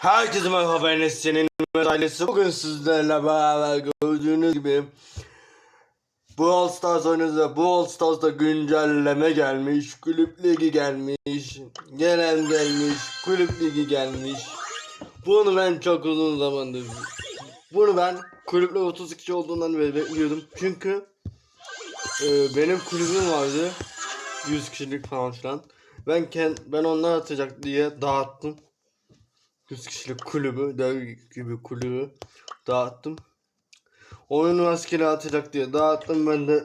Herkese merhaba Enes senin ailesi. Bugün sizlerle beraber gördüğünüz gibi Brawl Stars oynuyoruz. Brawl Stars'ta güncelleme gelmiş, kulüp ligi gelmiş, gelen gelmiş, kulüp ligi gelmiş. Bunu ben çok uzun zamandır bunu ben kulüple 32 olduğundan beri bekliyordum. Çünkü e, benim kulübüm vardı. 100 kişilik falan filan. Ben kend, ben onlar atacak diye dağıttım. 100 kişilik kulübü, dev gibi kulübü dağıttım. Oyunu rastgele atacak diye dağıttım ben de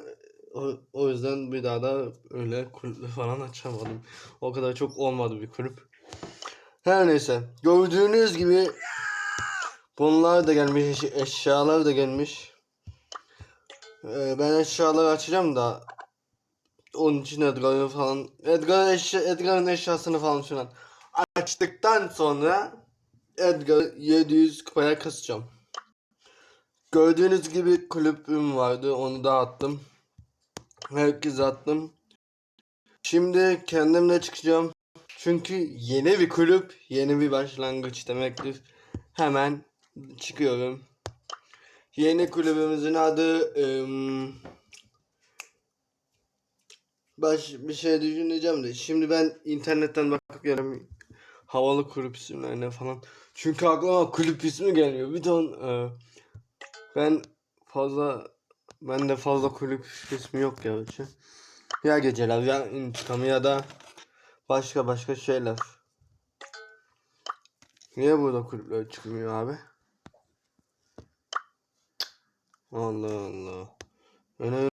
o, o yüzden bir daha da öyle kulüp falan açamadım. O kadar çok olmadı bir kulüp. Her neyse. Gördüğünüz gibi bunlar da gelmiş, eş- eşyalar da gelmiş. Ee, ben eşyaları açacağım da onun için Edgar'ı falan Edgar eşya, Edgar'ın eşyasını falan filan açtıktan sonra Edgar 700 kupaya kasacağım. Gördüğünüz gibi kulübüm vardı onu da attım. Herkese attım. Şimdi kendimle çıkacağım. Çünkü yeni bir kulüp, yeni bir başlangıç demektir. Hemen çıkıyorum. Yeni kulübümüzün adı ım, baş bir şey düşüneceğim de şimdi ben internetten bakıp gelirim havalı kulüp isimlerine falan. Çünkü aklıma kulüp ismi geliyor. Bir ton e, ben fazla ben de fazla kulüp ismi yok gerçi. Ya geceler ya intikamı ya da başka başka şeyler. Niye burada kulüpler çıkmıyor abi? Allah Allah. Öne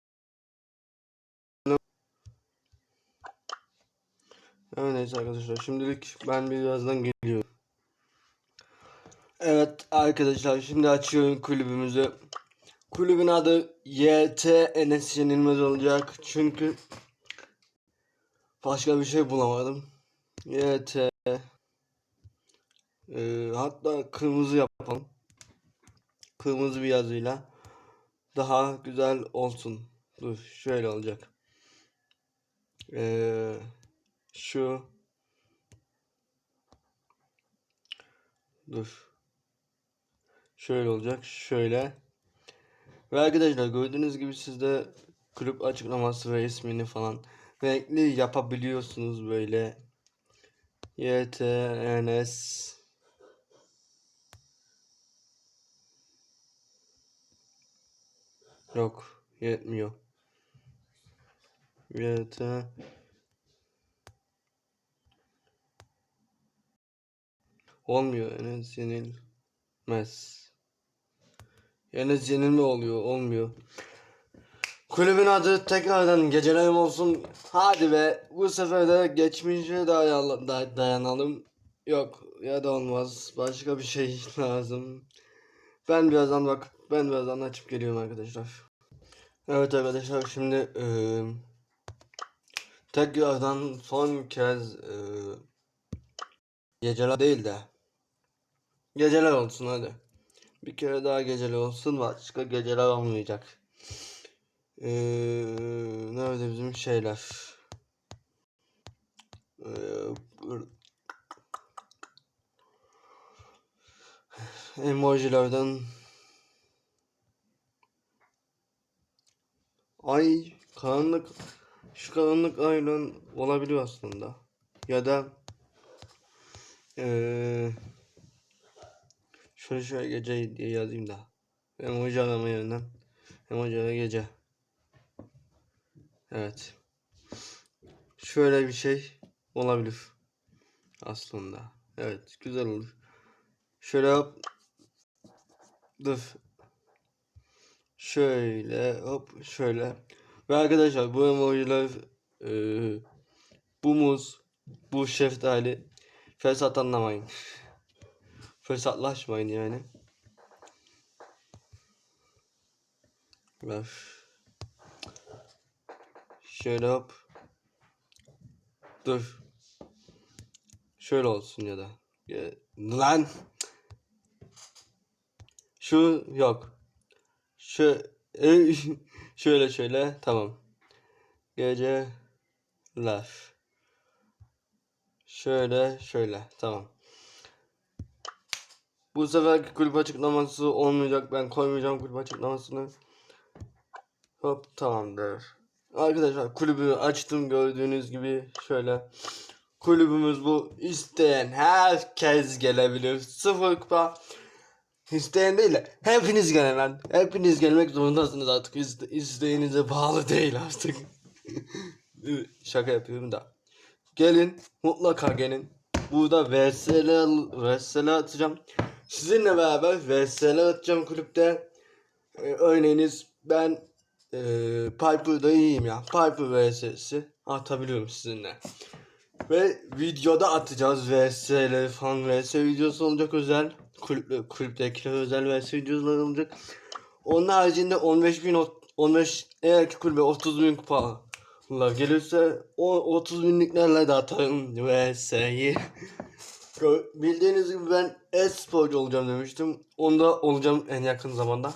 Evet neyse arkadaşlar şimdilik ben birazdan geliyorum. Evet arkadaşlar şimdi açıyorum kulübümüzü. Kulübün adı YT Enes Yenilmez olacak çünkü başka bir şey bulamadım. YT Ee, hatta kırmızı yapalım. Kırmızı bir yazıyla daha güzel olsun. Dur şöyle olacak. Ee, şu. Dur. Şöyle olacak şöyle. Ve arkadaşlar gördüğünüz gibi siz de kulüp açıklaması ve ismini falan renkli yapabiliyorsunuz böyle. YTNS yok yetmiyor. YT Olmuyor Enes yenilmez. Enes yenilme oluyor olmuyor. Kulübün adı tekrardan gecelerim olsun. Hadi be bu sefer de geçmişe dayan da- dayanalım. Yok ya da olmaz. Başka bir şey lazım. Ben birazdan bak ben birazdan açıp geliyorum arkadaşlar. Evet arkadaşlar şimdi eee tekrardan son kez eee geceler değil de Geceler olsun hadi. Bir kere daha geceler olsun başka geceler olmayacak. Ee, nerede bizim şeyler? Ee, emojilerden ay karanlık şu karanlık aynen olabiliyor aslında ya da ee, Şöyle gece diye yazayım da. Emoji arama yerinden. Emoji ara gece. Evet. Şöyle bir şey olabilir. Aslında. Evet. Güzel olur. Şöyle yap. Dur. Şöyle hop şöyle. Ve arkadaşlar bu emojiler e, bu muz, bu şeftali fesat anlamayın. Fesatlaşmayın yani. Ver. Şöyle hop. Dur. Şöyle olsun ya da. Lan. Şu yok. Şu şöyle şöyle tamam. Geceler. Şöyle şöyle tamam. Bu seferki kulüp açıklaması olmayacak. Ben koymayacağım kulüp açıklamasını. Hop tamamdır. Arkadaşlar kulübü açtım gördüğünüz gibi şöyle. Kulübümüz bu. İsteyen herkes gelebilir. Sıfır kupa. İsteyen değil de hepiniz gelin. Hepiniz gelmek zorundasınız artık. İste, isteğinize bağlı değil artık. Şaka yapıyorum da. Gelin mutlaka gelin. Burada VSL, VSL atacağım. Sizinle beraber VSL atacağım kulüpte. Ee, örneğiniz ben e, Piper'da iyiyim ya. Piper VS'si atabiliyorum sizinle. Ve videoda atacağız VS'leri falan VS videosu olacak özel. Kulüp, kulüptekiler özel VS videoları olacak. Onun haricinde 15 bin 15 eğer ki kulübe 30 bin kupa gelirse o 30 binliklerle de atarım VS'yi. Bildiğiniz gibi ben e-sporcu olacağım demiştim. Onda olacağım en yakın zamanda.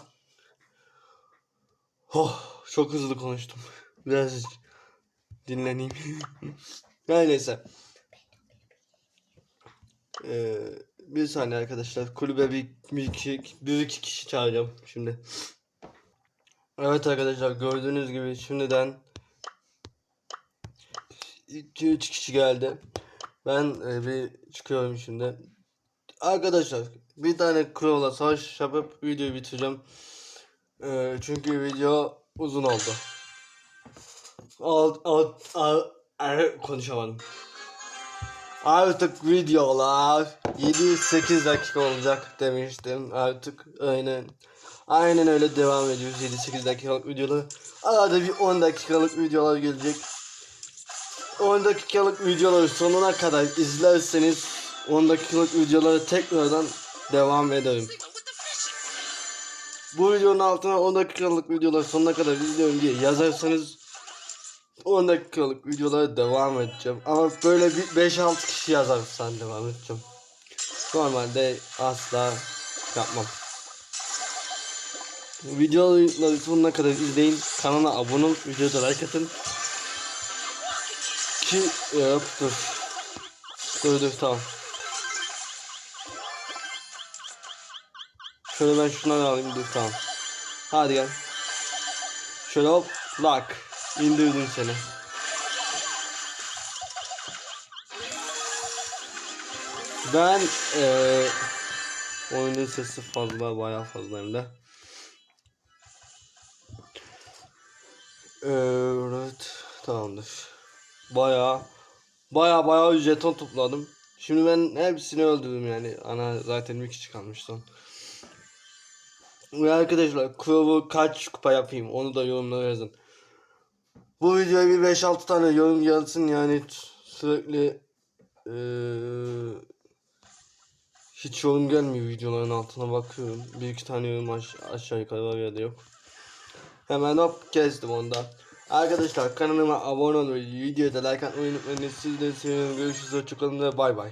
Oh, çok hızlı konuştum. Biraz dinleneyim. Her neyse. Ee, bir saniye arkadaşlar. Kulübe bir, bir, kişi, bir iki kişi çağıracağım şimdi. Evet arkadaşlar gördüğünüz gibi şimdiden 2-3 kişi geldi. Ben e, bir çıkıyorum şimdi. Arkadaşlar bir tane Crow'la savaş yapıp videoyu bitireceğim. E, çünkü video uzun oldu. Alt, alt, alt, alt, konuşamadım. Artık videolar 7-8 dakika olacak demiştim. Artık aynen aynen öyle devam ediyoruz 7-8 dakikalık videolar. Arada bir 10 dakikalık videolar gelecek. 10 dakikalık videoları sonuna kadar izlerseniz 10 dakikalık videoları tekrardan devam ederim. Bu videonun altına 10 dakikalık videoları sonuna kadar izliyorum diye yazarsanız 10 dakikalık videolara devam edeceğim. Ama böyle bir 5-6 kişi yazarsan devam edeceğim. Normalde asla yapmam. Videoları sonuna kadar izleyin. Kanala abone olup videoda like atın. Ki yok dur. Dur dur tamam. Şöyle ben şundan alayım dur tamam. Hadi gel. Şöyle hop lock. İndirdim seni. Ben eee oyunun sesi fazla bayağı fazla hem de. Evet tamamdır. Bayağı bayağı bayağı jeton topladım. Şimdi ben hepsini öldürdüm yani. Ana zaten bir kişi kalmış son. Ve arkadaşlar Crow'u kaç kupa yapayım onu da yorumlara yazın. Bu videoya bir 5-6 tane yorum gelsin yani sürekli eee, hiç yorum gelmiyor videoların altına bakıyorum. Bir iki tane yorum aş- aşağı yukarı var ya da yok. Hemen hop kestim onda. Arkadaşlar kanalıma abone olmayı, videoda like atmayı unutmayın. Sizleri seviyorum. Görüşürüz. Hoşçakalın ve bay bay.